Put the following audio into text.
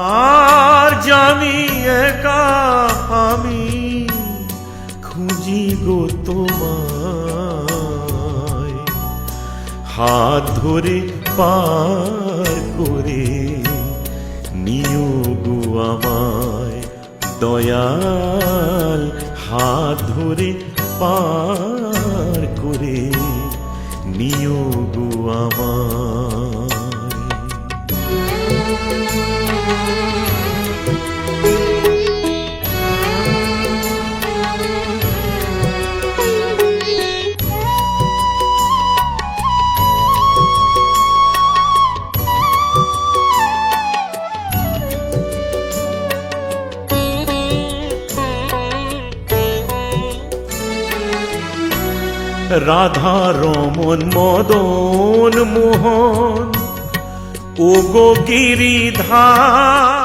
আর জানি একা আমি খুঁজি গো তোমায়। হাত ধরে পার করে নিও গো আমায়। দয়াল, হাত ধরে পার করে নিও গো আমায়। রাধা রমন মদন মোহন ও গো গিরিধার।